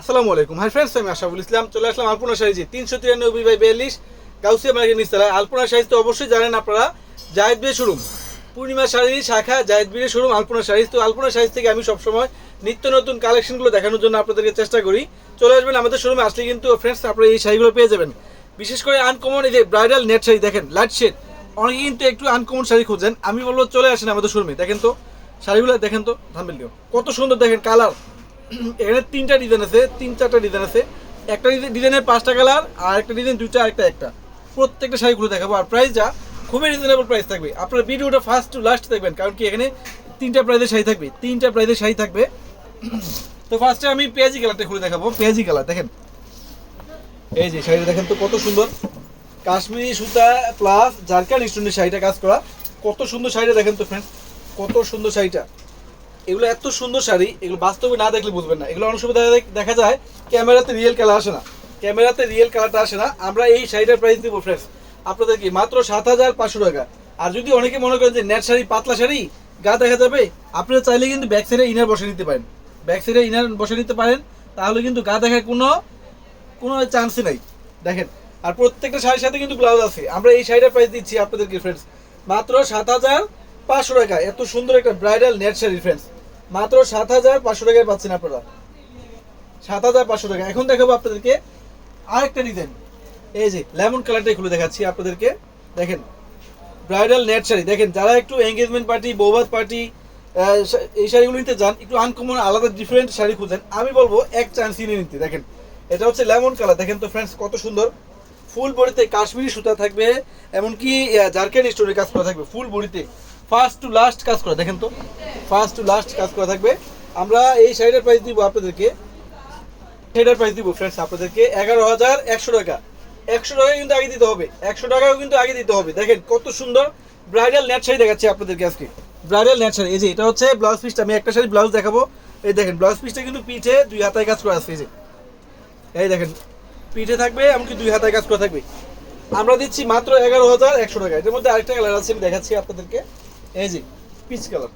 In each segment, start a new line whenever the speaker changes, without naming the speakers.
আসসালামু আলাইকুম। Hi friends, আমি আশাফুল ইসলাম। চলে আসলাম আলপনা সাইজে তিনশো তিরানব্বই বাই বিয়াল্লিশ, গাউসিয়া মার্কেট নিচতলায়। আলপনা সাইজ তো অবশ্যই জানেন আপনারা, জায়েদ বিয়ে শোরুম। পূর্ণিমা শাড়ির শাখা, জায়েদ বিয়ে শোরুম, আলপনা সাইজ তো আলপনা সাইজ থেকে আমি সবসময় নিত্য নতুন কালেকশনগুলো দেখানোর জন্য আপনাদেরকে চেষ্টা করি। চলে আসবেন আমাদের শোরুমে, আসলে কিন্তু ফ্রেন্ডস, আপনারা এই শাড়িগুলো পেয়ে যাবেন। বিশেষ করে আনকমন এই যে ব্রাইডাল নেট শাড়ি, দেখেন লাইট শেড অনেকে কিন্তু একটু আনকমন শাড়ি খুঁজেন। আমি বলব, চলে আসেন আমাদের শোরুমে। দেখেন তো, শাড়িগুলো, দেখেন তো থাম্বেল কত সুন্দর, দেখেন কালার এখানে তিনটা ডিজাইন আছে, তিন চারটা ডিজাইন আছে। একটা ডিজাইনের পাঁচটা কালার আর একটা ডিজাইন দুইটা একটা একটা। প্রত্যেকটা শাড়িগুলো দেখাবো। আর প্রাইসটা খুবই রিজনেবল প্রাইস থাকবে। আপনার ভিডিওটা ফার্স্ট টু লাস্ট দেখবেন, কারণ কি এখানে তিনটা প্রাইজের শাড়ি থাকবে। তিনটা প্রাইজের শাড়ি থাকবে। তো ফার্স্টে আমি পেঁয়াজি কালারটা খুলে দেখাবো। পেঁয়াজি কালার দেখেন। এই যে শাড়িটা দেখেন তো, কত সুন্দর। কাশ্মীরি সুতা প্লাস জারকান স্টোনের শাড়িটা কাজ করা। কত সুন্দর শাড়িটা দেখেন তো ফ্রেন্ড কত সুন্দর শাড়িটা। এগুলো এত সুন্দর শাড়ি, এগুলো বাস্তবে না দেখলে বুঝবেন না। এগুলো অনেক সময় দেখা যায়- ক্যামেরাতে রিয়েল কালার আসে না। ক্যামেরাতে রিয়েল কালারটা আসে না। আমরা এই শাড়িটার প্রাইস দিব ফ্রেন্ডস আপনাদেরকে মাত্র সাত হাজার পাঁচশো টাকা। আর যদি অনেকে মনে করেন যে নেট শাড়ি, পাতলা শাড়ি, গা দেখা যাবে, আপনারা চাইলে কিন্তু ব্যাক সাইডে ইনার বসে নিতে পারেন। ব্যাক সাইডে ইনার বসে নিতে পারেন, তাহলে কিন্তু গা দেখার কোনো কোনো চান্সই নাই। দেখেন, আর প্রত্যেকটা শাড়ির সাথে কিন্তু ব্লাউজ আছে। আমরা এই শাড়িটার প্রাইস দিচ্ছি আপনাদেরকে ফ্রেন্ডস মাত্র সাত হাজার পাঁচশো টাকা। এত সুন্দর একটা ব্রাইডাল নেট শাড়ি ফ্রেন্ডস মাত্র সাত হাজার পাঁচশো টাকায় পাচ্ছেন আপনারা। সাত হাজার পাঁচশো টাকা। এখন দেখাবো আপনাদেরকে আরেকটা ডিজাইন এই যে লেমন কালারটাই খুলে দেখাচ্ছি আপনাদেরকে। দেখেন ব্রাইডাল নেট শাড়ি। দেখেন, যারা একটু এঙ্গেজমেন্ট পার্টি বৌভাত পার্টি এই শাড়িগুলো নিতে যান একটু আনকমন আলাদা ডিফারেন্ট শাড়ি খুঁজেন। আমি বলব, এক চান্স কিনে নিতে। দেখেন, এটা হচ্ছে লেমন কালার দেখেন তো ফ্রেন্ডস কত সুন্দর। ফুল বডিতে কাশ্মীরি সুতা থাকবে, এমনকি জারকেন স্টোনের কাজ করা থাকবে, ফুল বডিতে। ফার্স্ট টু লাস্ট কাজ করা। দেখেন তো। ফার্স্ট টু লাস্ট কাজ করা থাকবে। আমরা এই শাড়িটার প্রাইস দিব আপনাদেরকে। সেটার প্রাইস দিব ফ্রেন্ডস আপনাদেরকে এগারো হাজার একশো টাকা। একশো টাকা কিন্তু আগে দিতে হবে। একশো টাকাও কিন্তু আগে দিতে হবে। দেখেন কত সুন্দর ব্রাইডাল নেট শাড়ি দেখাচ্ছি আপনাদেরকে আজকে। ব্রাইডাল নেট শাড়ি, এই যে এটা হচ্ছে ব্লাউজ পিসটা আমি একটা শাড়ি ব্লাউজ দেখাবো। এই দেখেন ব্লাউজ পিসটা কিন্তু পিঠে দুই হাতায় কাজ করা আছে, এই যে। এই দেখেন, পিঠে থাকবে, এমনকি দুই হাতায় কাজ করা থাকবে। আমরা দিচ্ছি মাত্র এগারো হাজার একশো টাকা। এটার মধ্যে আরেকটা কালার আছে, আমি দেখাচ্ছি আপনাদেরকে। এই যে পিচ কালার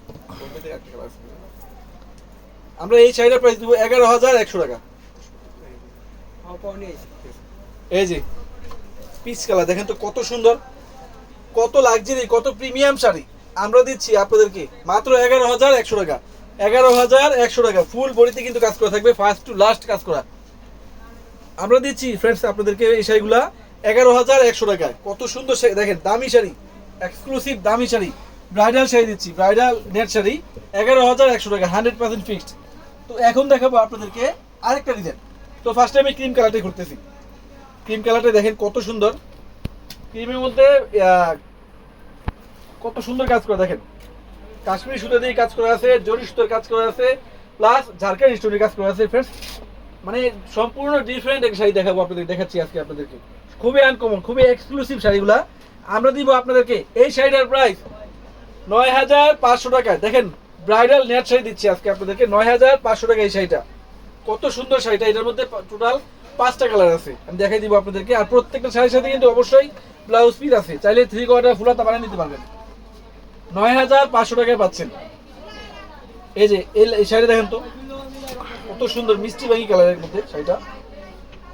আমরা এই শাড়িটার প্রাইস দিব এগারো হাজার একশো টাকা। এই যে পিচ কালার দেখেন তো কত সুন্দর কত লাক্সারি কত প্রিমিয়াম শাড়ি। আমরা দিচ্ছি আপনাদেরকে মাত্র এগারো হাজার একশো টাকা। এগারো হাজার একশো টাকা ফুল বডিতে কিন্তু কাজ করা থাকবে ফার্স্ট টু লাস্ট কাজ করা। আমরা দিচ্ছি ফ্রেন্ডস আপনাদেরকে এই শাড়িগুলা এগারো হাজার একশো টাকায়। কত সুন্দর দেখেন দামি শাড়ি এক্সক্লুসিভ দামি শাড়ি। ব্রাইডাল শাড়ি দিচ্ছি ব্রাইডাল নেট শাড়ি, এগারো হাজার একশো টাকা হান্ড্রেড পার্সেন্ট ফিক্সড তো এখন দেখাবো আপনাদেরকে আরেকটা ডিজাইন তো ফার্স্টে আমি ক্রিম কালারটাই করতেছি। ক্রিম কালারটা দেখেন কত সুন্দর। ক্রিমের মধ্যে কত সুন্দর কাজ করা, দেখেন। কাশ্মীরি সুতো দিয়ে কাজ করা আছে, জরি সুতোর কাজ করা আছে প্লাস ঝাড়খান্ড স্টোনের কাজ করা আছে ফ্রেন্ডস মানে সম্পূর্ণ ডিফারেন্ট একটা শাড়ি দেখাবো আপনাদের, দেখাচ্ছি আজকে আপনাদেরকে। খুবই আনকমন খুবই এক্সক্লুসিভ শাড়িগুলা। আমরা দিব আপনাদেরকে এই শাড়িটার প্রাইস নয় হাজার পাঁচশো টাকা দেখেন ব্রাইডাল নেট শাড়ি দিচ্ছি আজকে আপনাদেরকে, নয় হাজার পাঁচশো টাকা এই শাড়িটা। কত সুন্দর শাড়িটা, এটার মধ্যে টোটাল পাঁচটা কালার আছে। আমি দেখাই দিব আপনাদেরকে, আর প্রত্যেকটা শাড়ির সাথে কিন্তু অবশ্যই ব্লাউজ পিস আছে। চাইলে থ্রি কোয়ার্টার ফুলাতা বানিয়ে নিতে পারবেন। নয় হাজার পাঁচশো টাকায় পাচ্ছেন। এই যে, এই- শাড়ি দেখেন তো, কত সুন্দর মিষ্টি বাঙ্গি কালারের মধ্যে শাড়িটা।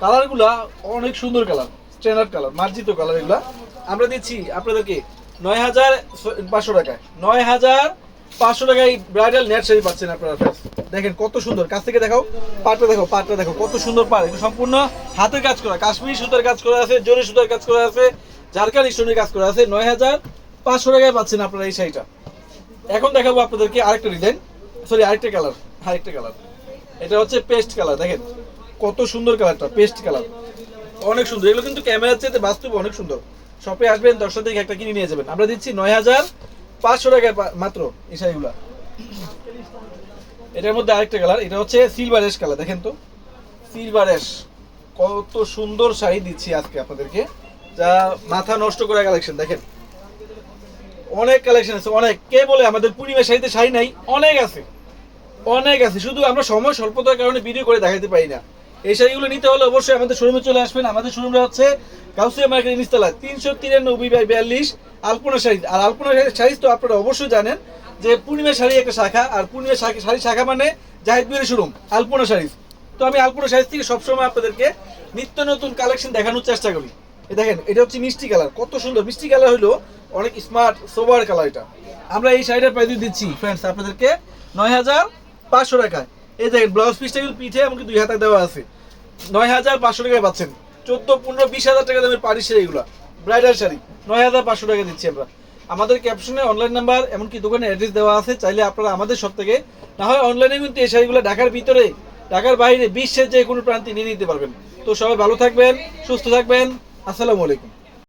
কালারগুলা অনেক সুন্দর কালার স্ট্যান্ডার্ড কালার মার্জিত কালার এগুলা। আমরা দিচ্ছি আপনাদেরকে নয় হাজার পাঁচশো টাকায়। নয় হাজার পাঁচশো টাকায় ব্রাইডাল নেট শাড়ি পাচ্ছেন আপনারা। দেখেন কত সুন্দর। কাছ থেকে দেখাও, পাটটা দেখো পাটটা দেখো কত সুন্দর পাট। সম্পূর্ণ হাতের কাজ করা, কাশ্মীরি সুতার কাজ করা আছে, জরি সুতার কাজ করা আছে ঝাড়খান্ড স্টোনের কাজ করা আছে। নয় হাজার পাঁচশো টাকায় পাচ্ছেন আপনারা এই শাড়িটা। এখন দেখাবো আপনাদেরকে আরেকটা ডিজাইন সরি আরেকটা কালার আরেকটা কালার এটা হচ্ছে পেস্ট কালার দেখেন। কত সুন্দর কালারটা পেস্ট কালার অনেক সুন্দর। এগুলো কিন্তু ক্যামেরার চেয়ে বাস্তবে অনেক সুন্দর। শপে আসবেন দশটা থেকে একটা কিনে নিয়ে যাবেন। আমরা দিচ্ছি নয় হাজার পাঁচশো টাকায় পা- মাত্র এই শাড়িগুলা এটার মধ্যে আরেকটা কালার, এটা হচ্ছে সিলভার এশ কালার, দেখেন তো। সিলভার এশ কত সুন্দর শাড়ি দিচ্ছি আজকে আপনাদেরকে। যা মাথা নষ্ট করা কালেকশন দেখেন। অনেক কালেকশন আছে, অনেক। কে বলে আমাদের পূর্ণিমা শাড়িতে শাড়ি নাই? অনেক আছে। অনেক আছে। শুধু আমরা সময় স্বল্পতার কারণে ভিডিও করে দেখাতে পারি না। এই শাড়িগুলো নিতে হলে অবশ্যই আমাদের শোরুমে চলে আসবেন। আমাদের শোরুমটা হচ্ছে গাউসিয়া মার্কেট নিচতলা তিনশো তিরানব্বই বাই বিয়াল্লিশ আলপনা শাড়ি। আর আলপনা শাড়ি তো আপনারা অবশ্যই জানেন যে পূর্ণিমা শাড়ি একটা শাখা, আর পূর্ণিমা শাড়ি শাখা মানে জাহিদ শোরুম আলপনা শাড়ি। তো আমি আলপনা শাড়ি থেকে সবসময় আপনাদেরকে নিত্য নতুন কালেকশন দেখানোর চেষ্টা করি। দেখেন, এটা হচ্ছে মিষ্টি কালার। কত সুন্দর। মিষ্টি কালার হলো অনেক স্মার্ট সোবার কালার এটা। আমরা এই শাড়িটার প্রাইস দিচ্ছি ফ্রেন্ডস আপনাদেরকে নয় হাজার পাঁচশো টাকায়। এই দেখেন ব্লাউজ পিসটা কিন্তু পিঠে, এমনকি দুই হাতে দেওয়া আছে। নয় হাজার পাঁচশো টাকায় পাচ্ছেন। চোদ্দ, পনেরো, বিশ হাজার টাকা দামের পাড়ি শাড়ি এগুলো ব্রাইডাল শাড়ি। নয় হাজার পাঁচশো টাকা দিচ্ছি আমরা। আমাদের ক্যাপশনে অনলাইন নাম্বার এমনকি দোকানের অ্যাড্রেস দেওয়া আছে, চাইলে আপনারা আমাদের সব থেকে, না হয় অনলাইনে কিন্তু এই শাড়িগুলো ঢাকার ভিতরে, ঢাকার বাইরে, বিশ্বের যে কোনো প্রান্তে নিয়ে নিতে পারবেন। তো সবাই ভালো থাকবেন, সুস্থ থাকবেন, আসসালামু আলাইকুম।